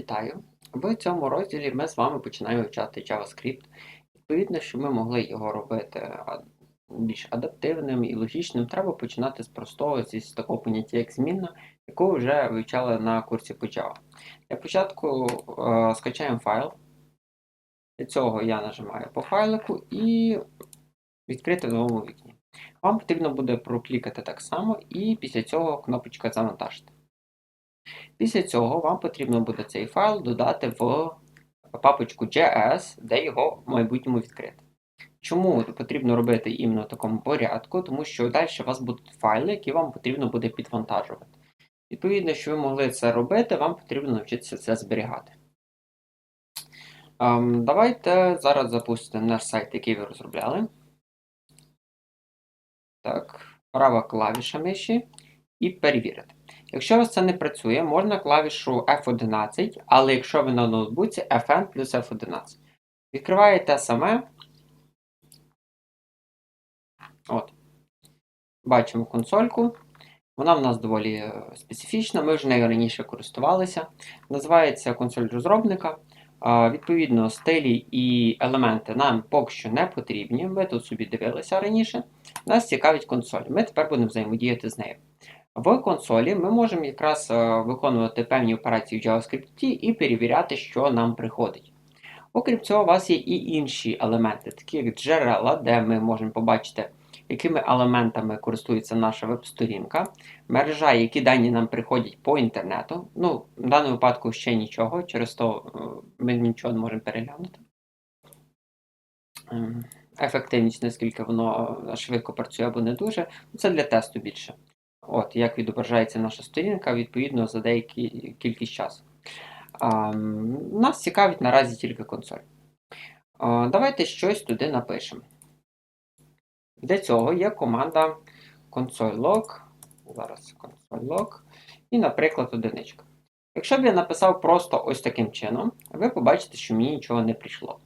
Вітаю! В цьому розділі ми з вами починаємо вивчати JavaScript. Відповідно, щоб ми могли його робити більш адаптивним і логічним, треба починати з простого, зі такого поняття, як змінна, яку вже вивчали на курсі по Java. Для початку е, скачаємо файл. Для цього я нажимаю по файлику і відкрити в новому вікні. Вам потрібно буде проклікати так само, і після цього кнопочка завантажити. Після цього вам потрібно буде цей файл додати в папочку JS, де його в майбутньому відкрити. Чому потрібно робити іменно в такому порядку? Тому що далі у вас будуть файли, які вам потрібно буде підвантажувати. Відповідно, щоб ви могли це робити, вам потрібно навчитися це зберігати. Ем, давайте зараз запустимо наш сайт, який ви розробляли. Так, права клавіша миші і перевірити. Якщо у вас це не працює, можна клавішу F11, але якщо ви на ноутбуці Fn плюс F11. Відкриваєте саме. От. Бачимо консольку. Вона в нас доволі е, специфічна, ми вже нею раніше користувалися. Називається консоль розробника. Відповідно, стилі і елементи нам поки що не потрібні. Ви тут собі дивилися раніше. Нас цікавить консоль. Ми тепер будемо взаємодіяти з нею. В консолі ми можемо якраз е, виконувати певні операції в JavaScript і перевіряти, що нам приходить. Окрім цього, у вас є і інші елементи, такі як джерела, де ми можемо побачити, якими елементами користується наша веб-сторінка, мережа, які дані нам приходять по інтернету. Ну, В даному випадку ще нічого, через то е, ми нічого не можемо переглянути. Ем, ефективність, наскільки воно е, швидко працює або не дуже, це для тесту більше. От, Як відображається наша сторінка, відповідно за деяку кількість часу. А, Нас цікавить наразі тільки консоль. А, Давайте щось туди напишемо. Для цього є команда console.log. Зараз console.log. І, наприклад, одиничка. Якщо б я написав просто ось таким чином, ви побачите, що мені нічого не прийшло.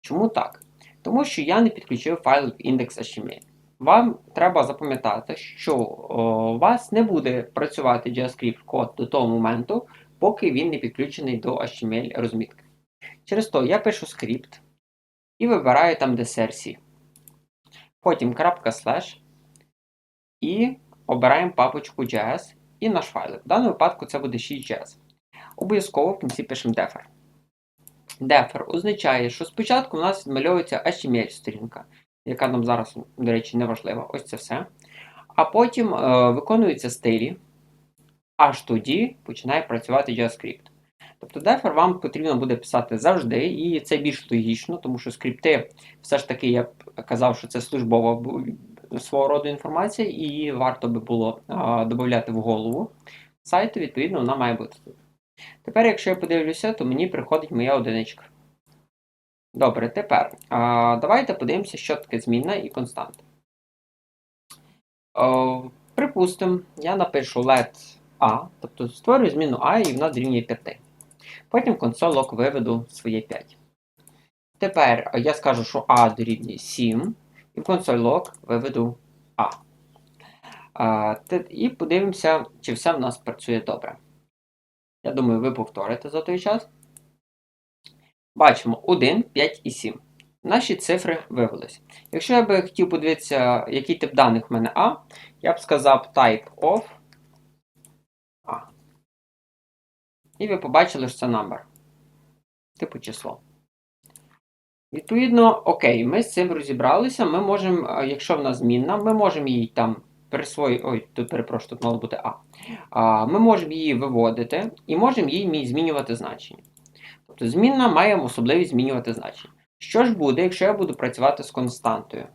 Чому так? Тому що я не підключив файл в index.html вам треба запам'ятати, що у вас не буде працювати JavaScript код до того моменту, поки він не підключений до HTML розмітки. Через то я пишу скрипт і вибираю там де серсі. Потім крапка слеш і обираємо папочку JS і наш файлик. В даному випадку це буде 6JS. Обов'язково в кінці пишемо defer. Defer означає, що спочатку у нас відмальовується HTML-сторінка яка нам зараз, до речі, не важлива. Ось це все. А потім е, виконуються стилі, аж тоді починає працювати JavaScript. Тобто дефер вам потрібно буде писати завжди, і це більш логічно, тому що скрипти, все ж таки, я б казав, що це службова свого роду інформація, і варто би було а, додати в голову сайту, відповідно, вона має бути тут. Тепер, якщо я подивлюся, то мені приходить моя одиничка. Добре, тепер а, давайте подивимося, що таке змінна і константа. Припустимо, я напишу let A, тобто створюю зміну А і вона дорівнює 5. Потім консоль виведу своє 5. Тепер я скажу, що А дорівнює 7, і в консоль виведу А. а. І подивимося, чи все в нас працює добре. Я думаю, ви повторите за той час. Бачимо 1, 5 і 7. Наші цифри вивелись. Якщо я би хотів подивитися, який тип даних в мене А, я б сказав type of A. І ви побачили, що це number. Типу число. Відповідно, окей, ми з цим розібралися. Ми можемо, якщо в нас змінна, ми можемо її там присвоїти. Ой, тут перепрошую, тут мало бути а. Ми можемо її виводити і можемо їй змінювати значення. Тобто змінна має особливість змінювати значення. Що ж буде, якщо я буду працювати з константою?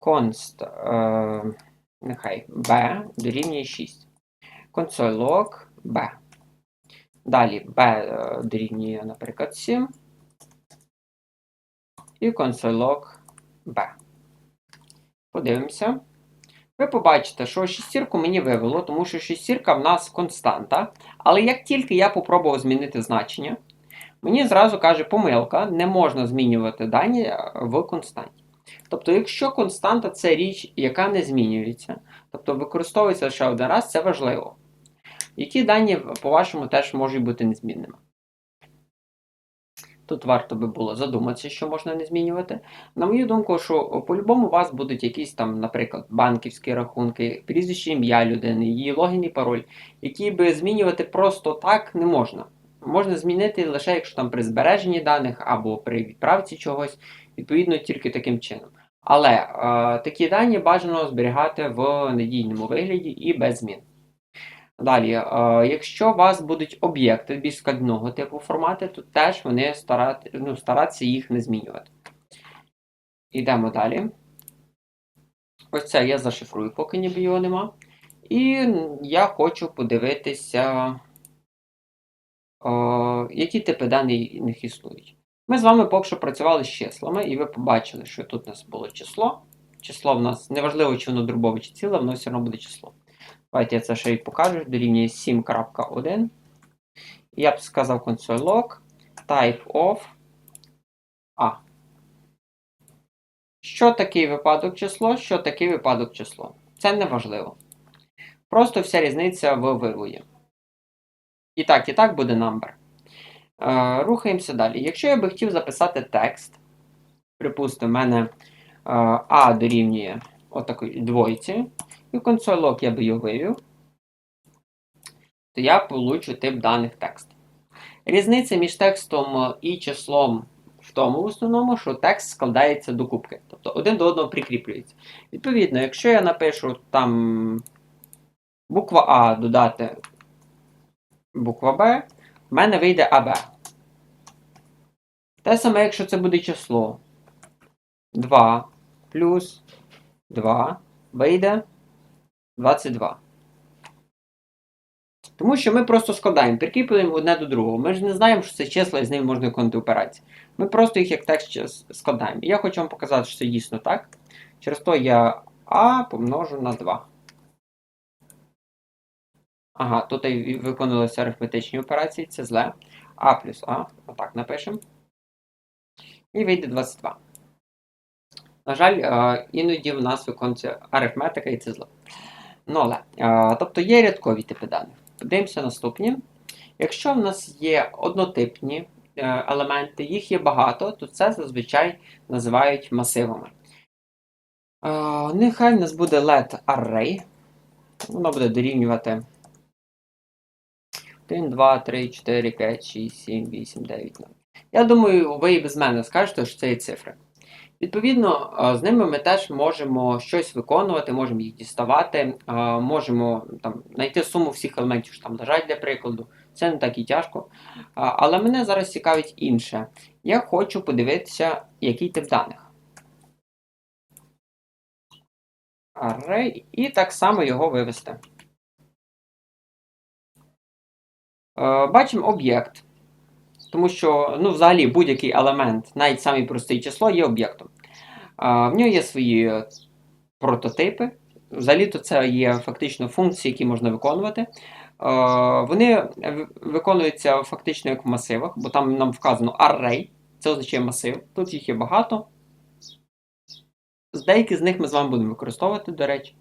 Const, е, нехай b дорівнює 6. Console.log b. Далі b е, дорівнює, наприклад, 7. І console.log b. Подивимося. Ви побачите, що шістірку мені вивело, тому що шістірка в нас константа. Але як тільки я попробував змінити значення, Мені зразу каже, помилка, не можна змінювати дані е, в константі. Тобто, якщо константа це річ, яка не змінюється, тобто використовується лише один раз, це важливо. Які дані, по-вашому, теж можуть бути незмінними? Тут варто би було задуматися, що можна не змінювати. На мою думку, що по-любому у вас будуть якісь там, наприклад, банківські рахунки, прізвище ім'я людини, її логін і пароль, які би змінювати просто так не можна. Можна змінити лише якщо там при збереженні даних або при відправці чогось, відповідно, тільки таким чином. Але е, такі дані бажано зберігати в надійному вигляді і без змін. Далі, е, якщо у вас будуть об'єкти більш складного типу формати, то теж вони старати, ну, старатися їх не змінювати. Йдемо далі. Ось це я зашифрую, поки ніби його нема. І я хочу подивитися, які типи даних існують. Ми з вами поки що працювали з числами, і ви побачили, що тут у нас було число. Число в нас неважливо, чи воно дробове чи ціле, воно все одно буде число. Давайте я це ще й покажу. Дорівнює 7.1. Я б сказав console log type of A. Що такий випадок число, що такий випадок число. Це не важливо. Просто вся різниця в виводі. І так, і так буде number. Е, рухаємося далі. Якщо я би хотів записати текст, припустимо, в мене е, А дорівнює отакої двойці, і в console я би його вивів, то я получу тип даних текст. Різниця між текстом і числом в тому в основному, що текст складається до кубки. Тобто один до одного прикріплюється. Відповідно, якщо я напишу там буква А додати буква Б, в мене вийде АБ. Те саме, якщо це буде число 2 плюс 2 вийде 22. Тому що ми просто складаємо, прикріплюємо одне до другого. Ми ж не знаємо, що це числа і з ними можна виконувати операції. Ми просто їх як текст складаємо. І я хочу вам показати, що це дійсно так. Через то я А помножу на 2. Ага, тут виконувалися арифметичні операції, це зле. А плюс А. Отак напишемо. І вийде 22. На жаль, е, іноді в нас виконується арифметика і це зле. Ну, але, е, тобто є рядкові типи даних. Подивимося наступні. Якщо в нас є однотипні е, елементи, їх є багато, то це зазвичай називають масивами. Нехай в нас буде LED array. Воно буде дорівнювати 1, 2, 3, 4, 5, 6, 7, 8, 9, 0. Я думаю, ви і без мене скажете, що це є цифри. Відповідно, з ними ми теж можемо щось виконувати, можемо їх діставати, можемо там, знайти суму всіх елементів, що там лежать для прикладу. Це не так і тяжко. Але мене зараз цікавить інше. Я хочу подивитися, який тип даних. Array, і так само його вивести. Бачимо об'єкт. Тому що, ну, взагалі, будь-який елемент, навіть самий простий число, є об'єктом. В нього є свої прототипи. Взагалі-то це є фактично функції, які можна виконувати. Вони виконуються фактично як в масивах, бо там нам вказано array, це означає масив. Тут їх є багато. Деякі з них ми з вами будемо використовувати, до речі.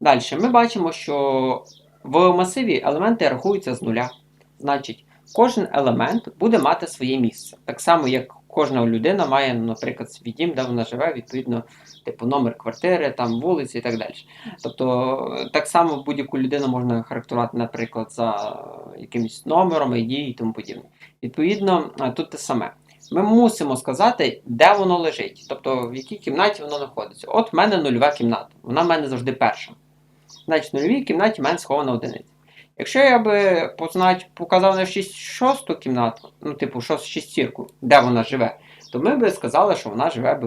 Далі, ми бачимо, що в масиві елементи рахуються з нуля. Значить, кожен елемент буде мати своє місце. Так само, як кожна людина має, наприклад, свій дім, де вона живе, відповідно, типу номер квартири, там вулиці і так далі. Тобто, так само будь-яку людину можна характерувати, наприклад, за якимось номером, ID і тому подібне. Відповідно, тут те саме. Ми мусимо сказати, де воно лежить, тобто в якій кімнаті воно знаходиться. От в мене нульова кімната, вона в мене завжди перша. Значить, в нульовій кімнаті в мене схована одиниця. Якщо я би познать, показав на 6 шосту кімнату, ну, типу, шестірку, де вона живе, то ми би сказали, що вона живе би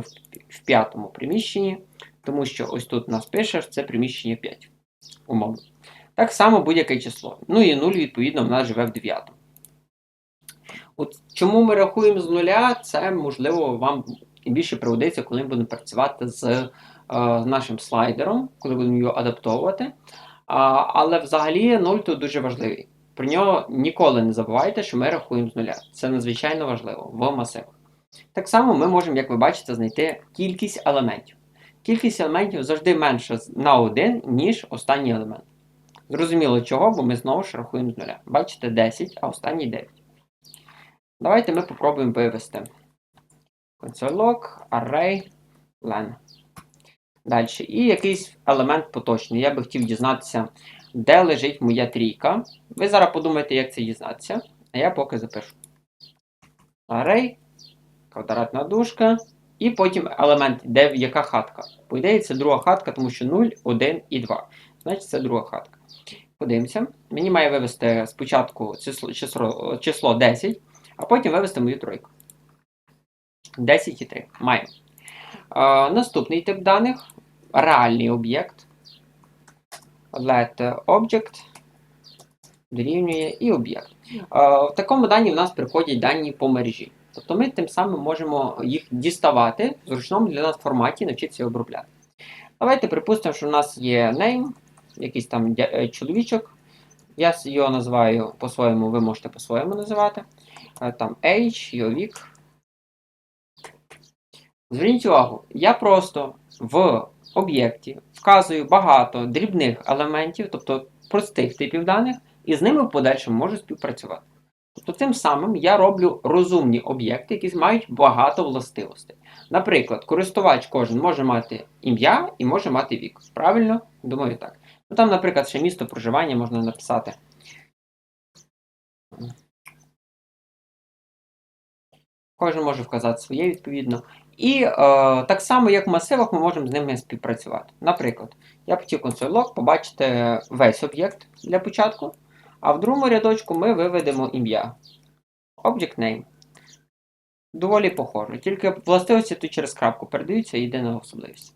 в, п'ятому приміщенні, тому що ось тут нас пише, що це приміщення 5. Умовно. Так само будь-яке число. Ну і 0, відповідно, вона живе в 9. От Чому ми рахуємо з нуля, це можливо вам більше пригодиться, коли ми будемо працювати з е, нашим слайдером, коли будемо його адаптовувати. Але взагалі 0 тут дуже важливий. Про нього ніколи не забувайте, що ми рахуємо з нуля. Це надзвичайно важливо в масивах. Так само ми можемо, як ви бачите, знайти кількість елементів. Кількість елементів завжди менша на 1, ніж останній елемент. Зрозуміло чого, бо ми знову ж рахуємо з нуля. Бачите, 10, а останній 9. Давайте ми попробуємо вивести. Console.log, array, len. Далі. І якийсь елемент поточний. Я би хотів дізнатися, де лежить моя трійка. Ви зараз подумаєте, як це дізнатися. А я поки запишу. Array, квадратна дужка. І потім елемент, де яка хатка. По ідеї, це друга хатка, тому що 0, 1 і 2. Значить, це друга хатка. Подивимося. Мені має вивести спочатку число, число, число 10, а потім вивести мою тройку. 10 і 3. Маємо. Е, наступний тип даних реальний об'єкт. Let object дорівнює і об'єкт. Е, в такому дані в нас приходять дані по мережі. Тобто ми тим самим можемо їх діставати в зручному для нас форматі навчитися обробляти. Давайте припустимо, що в нас є name, якийсь там е, чоловічок. Я його називаю по-своєму, ви можете по-своєму називати. Е, Там age, його вік. Зверніть увагу, я просто в об'єкті вказую багато дрібних елементів, тобто простих типів даних, і з ними в подальшому можу співпрацювати. Тобто, тим самим я роблю розумні об'єкти, які мають багато властивостей. Наприклад, користувач кожен може мати ім'я і може мати вік. Правильно? Думаю, так. Ну, там, наприклад, ще місто проживання можна написати. Кожен може вказати своє відповідно. І е, так само, як в масивах, ми можемо з ними співпрацювати. Наприклад, я б хотів console.log побачити весь об'єкт для початку, а в другому рядочку ми виведемо ім'я. Object name. Доволі похоже. Тільки властивості тут через крапку передаються єдина особливість.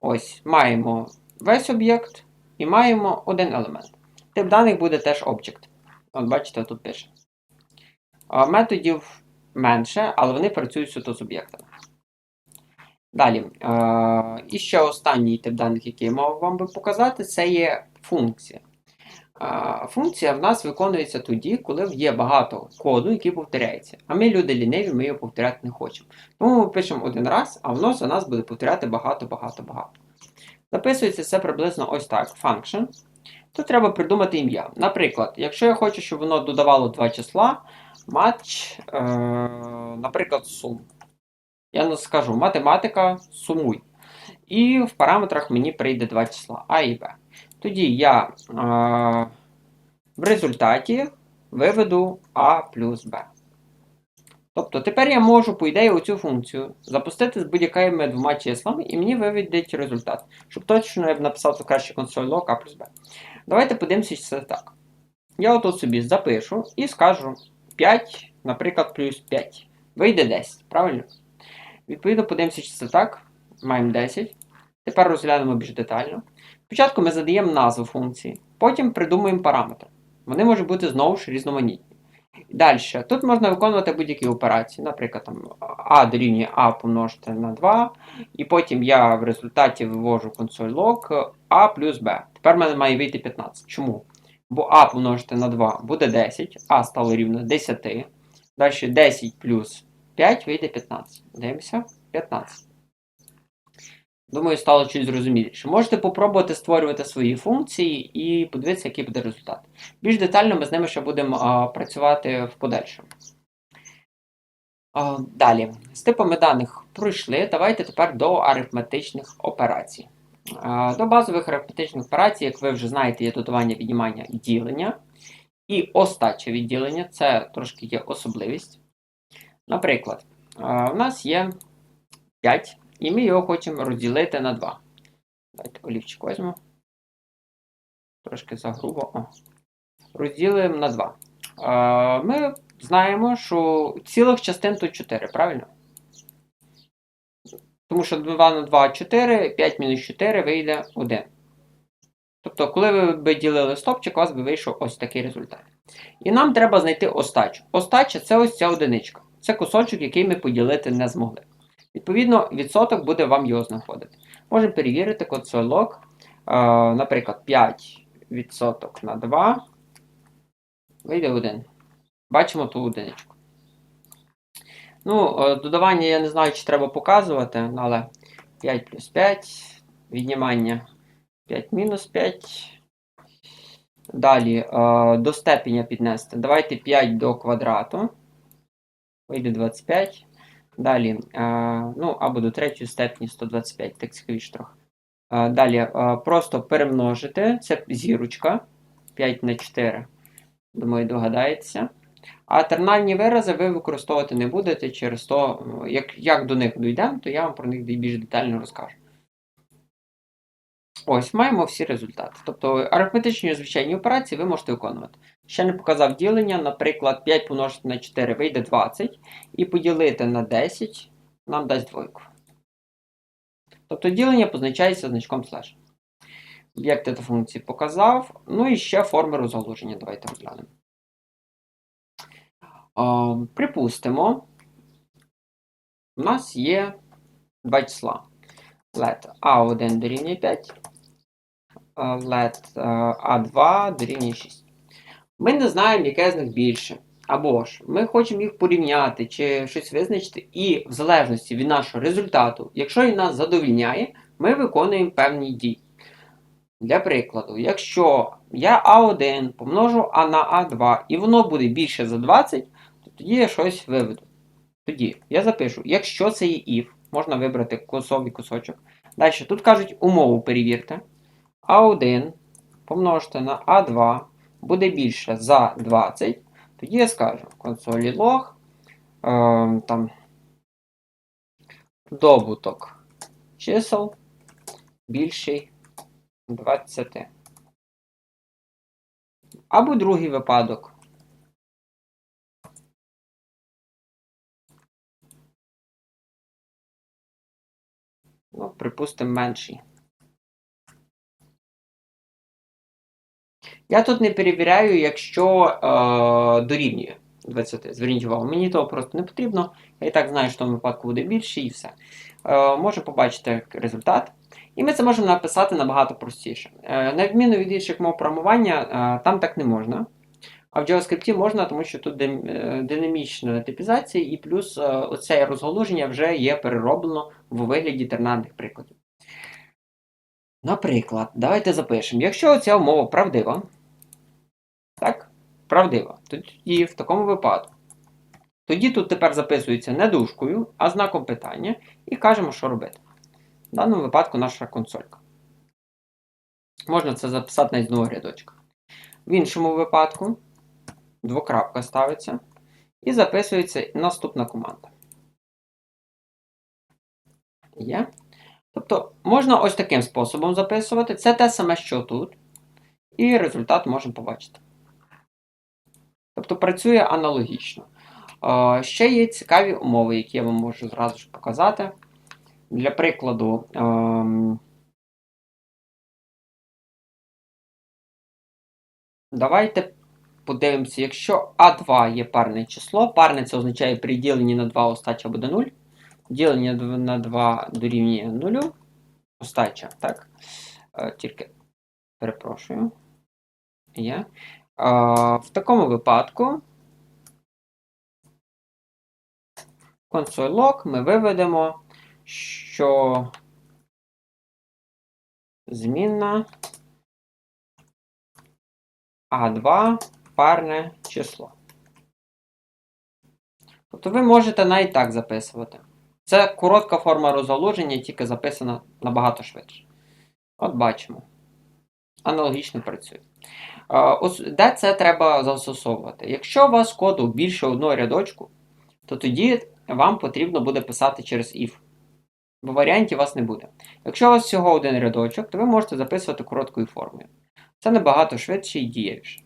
Ось, маємо весь об'єкт і маємо один елемент. Тип даних буде теж Object. От бачите, тут пише. Методів менше, але вони працюють суто з об'єктами. Далі. Е, і ще останній тип даних, який я мав вам би показати, це є функція. Е, функція в нас виконується тоді, коли є багато коду, який повторяється. А ми, люди ліниві, ми його повторяти не хочемо. Тому ми пишемо один раз, а воно за нас буде повторяти багато-багато-багато. Записується це приблизно ось так: function. Тут треба придумати ім'я. Наприклад, якщо я хочу, щоб воно додавало два числа, матч, е, наприклад, сум. Я скажу математика, сумуй. І в параметрах мені прийде два числа А і Б. Тоді я е, в результаті виведу А плюс Б. Тобто тепер я можу, по ідеї, оцю функцію запустити з будь-якими двома числами, і мені виведуть результат. Щоб точно я б написав то краще console.log А плюс Б. Давайте подивимося, чи це так. Я отут собі запишу і скажу 5, наприклад, плюс 5. Вийде 10, правильно? Відповідно, подивимося, чи це так. Маємо 10. Тепер розглянемо більш детально. Спочатку ми задаємо назву функції, потім придумуємо параметри. Вони можуть бути знову ж різноманітні. Далі, тут можна виконувати будь-які операції, наприклад, там А дорівнює А помножити на 2, і потім я в результаті вивожу console.log А плюс Б. Тепер в мене має вийти 15. Чому? Бо А помножити на 2 буде 10, А стало рівно 10. Далі 10 плюс 5 вийде 15. Дивимося, 15. Думаю, стало чуть зрозуміліше. Можете попробувати створювати свої функції і подивитися, який буде результат. Більш детально ми з ними ще будемо а, працювати в подальшому. А, далі, з типами даних пройшли. Давайте тепер до арифметичних операцій. А, до базових арифметичних операцій, як ви вже знаєте, є додавання, віднімання і ділення. І остача відділення це трошки є особливість. Наприклад, у нас є 5. І ми його хочемо розділити на 2. Давайте олівчик візьмемо. Трошки загрубо. О. Розділимо на 2. Ми знаємо, що цілих частин тут 4, правильно? Тому що 2 на 2 4, 5 мінус 4 вийде 1. Тобто, коли ви б ділили стопчик, у вас би вийшов ось такий результат. І нам треба знайти остачу. Остача це ось ця одиничка. Це кусочок, який ми поділити не змогли. Відповідно, відсоток буде вам його знаходити. Можемо перевірити console.log, е, наприклад, 5% на 2. Вийде 1. Бачимо ту одиничку. Ну, е, додавання я не знаю, чи треба показувати, але 5 плюс 5, віднімання 5 мінус 5. Далі е, до степеня піднести. Давайте 5 до квадрату. Вийде 25. Далі, ну, або до третьої степені 125, так цікавіше трохи. Далі просто перемножити. Це зірочка 5 на 4. Думаю, догадається. А тернальні вирази ви використовувати не будете через то, е, як, як до них дійдемо, то я вам про них більш детально розкажу. Ось, маємо всі результати. Тобто арифметичні звичайні операції ви можете виконувати. Ще не показав ділення, наприклад, 5 помножити на 4 вийде 20, і поділити на 10 нам дасть двойку. Тобто ділення позначається значком слеш. Об'єкти та функції показав. Ну і ще форми розгалуження. Давайте розглянемо. Припустимо, у нас є два числа. Let A1 дорівнює 5, а let е, A2 дорівнює 6. Ми не знаємо, яке з них більше. Або ж ми хочемо їх порівняти чи щось визначити, і в залежності від нашого результату, якщо він нас задовільняє, ми виконуємо певні дії. Для прикладу, якщо я А1 помножу А на А2 і воно буде більше за 20, то тоді я щось виведу. Тоді я запишу, якщо це є if, можна вибрати косовий кусочок. Далі тут кажуть умову перевірте. А1 помножити на А2 буде більше за 20. Тоді я скажу консолі лог, е, там, добуток чисел більший 20. Або другий випадок. Ну, припустимо, менший. Я тут не перевіряю, якщо е, дорівнює 20. Зверніть увагу, мені того просто не потрібно. Я і так знаю, що в тому випадку буде більше і все. Е, можу побачити результат. І ми це можемо написати набагато простіше. Е, на відміну від інших мов програмування, е, там так не можна. А в JavaScript можна, тому що тут е, динамічна типізація, і плюс е, оце розголуження вже є перероблено в вигляді тернарних прикладів. Наприклад, давайте запишемо. Якщо ця умова правдива, правдива, тоді в такому випадку. Тоді тут тепер записується не дужкою, а знаком питання, і кажемо, що робити. В даному випадку наша консолька. Можна це записати навіть з нового рядочка. В іншому випадку двокрапка ставиться і записується наступна команда. Є. Тобто можна ось таким способом записувати. Це те саме, що тут. І результат можемо побачити. Тобто працює аналогічно. Ще є цікаві умови, які я вам можу зразу ж показати. Для прикладу, ем, давайте подивимося, якщо А2 є парне число, парне це означає при діленні на 2 остача буде 0. Ділення на 2 дорівнює 0. Остача, так? Е, Тільки перепрошую. Є. В такому випадку консоль ми виведемо, що змінна А2 парне число. Тобто ви можете навіть так записувати. Це коротка форма розгалуження, тільки записана набагато швидше. От бачимо. Аналогічно працює. Де це треба застосовувати? Якщо у вас коду більше одного рядочку, то тоді вам потрібно буде писати через if. Бо варіантів у вас не буде. Якщо у вас всього один рядочок, то ви можете записувати короткою формою. Це набагато швидше і дієвіше.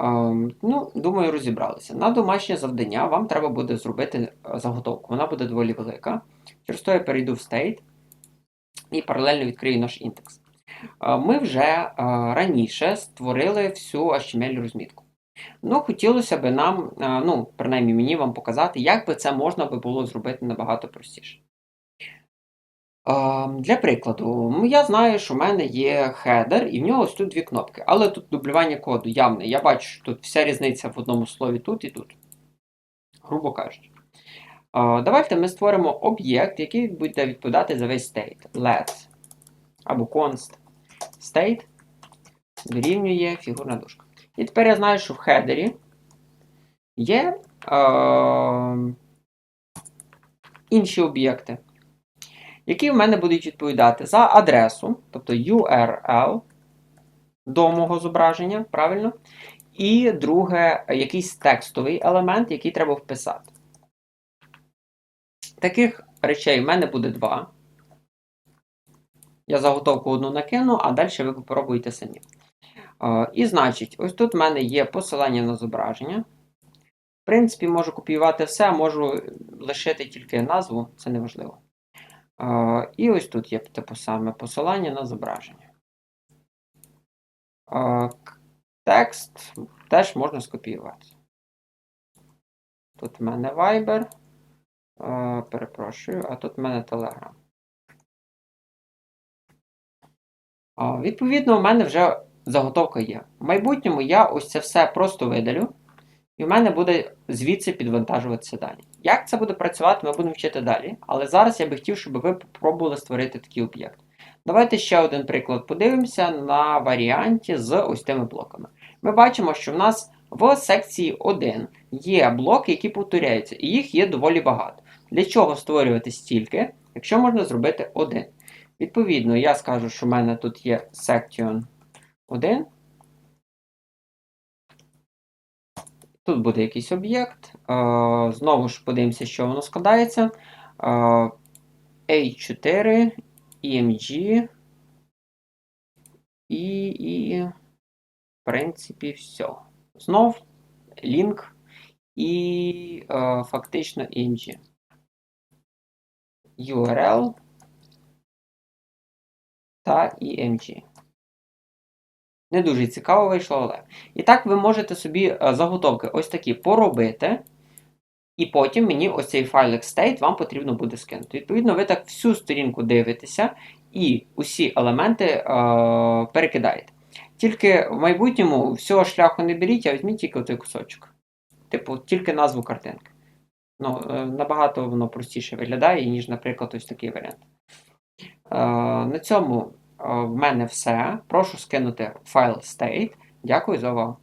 Ем, ну, думаю, розібралися. На домашнє завдання вам треба буде зробити е, заготовку. Вона буде доволі велика. Через то я перейду в state і паралельно відкрию наш індекс. Ми вже раніше створили всю HTML розмітку. Ну, хотілося б нам, ну, принаймні мені вам показати, як би це можна було зробити набагато простіше. Для прикладу, я знаю, що в мене є хедер, і в нього ось тут дві кнопки. Але тут дублювання коду явне. Я бачу, що тут вся різниця в одному слові тут і тут. Грубо кажучи. Давайте ми створимо об'єкт, який буде відповідати за весь state. Let або const state дорівнює фігурна дужка. І тепер я знаю, що в хедері є е, інші об'єкти, які в мене будуть відповідати за адресу, тобто URL до мого зображення, правильно? І друге, якийсь текстовий елемент, який треба вписати. Таких речей в мене буде два. Я заготовку одну накину, а далі ви попробуйте самі. Е, І значить, ось тут в мене є посилання на зображення. В принципі, можу копіювати все, можу лишити тільки назву, це не важливо. Е, І ось тут є типу саме посилання на зображення. Е, Текст теж можна скопіювати. Тут в мене Viber. Перепрошую, а тут в мене Telegram. Відповідно, у мене вже заготовка є. В майбутньому я ось це все просто видалю, і в мене буде звідси підвантажуватися далі. Як це буде працювати, ми будемо вчити далі. Але зараз я би хотів, щоб ви спробували створити такий об'єкт. Давайте ще один приклад подивимося на варіанті з ось тими блоками. Ми бачимо, що в нас в секції 1 є блоки, які повторяються, і їх є доволі багато. Для чого створювати стільки, якщо можна зробити один? Відповідно, я скажу, що в мене тут є section 1. Тут буде якийсь об'єкт. Е, Знову ж подивимося, що воно складається. Е, A4, EMG. І, і, в принципі, все. Знов лінк і е, фактично EMG. URL та EMG. Не дуже цікаво вийшло, але. І так ви можете собі е, заготовки ось такі поробити. І потім мені ось цей файлик state вам потрібно буде скинути. Відповідно, ви так всю сторінку дивитеся і усі елементи е, перекидаєте. Тільки в майбутньому всього шляху не беріть, а візьміть тільки той кусочок. Типу, тільки назву картинки. Ну, е, набагато воно простіше виглядає, ніж, наприклад, ось такий варіант. Е, на цьому в мене все. Прошу скинути файл state. Дякую за увагу.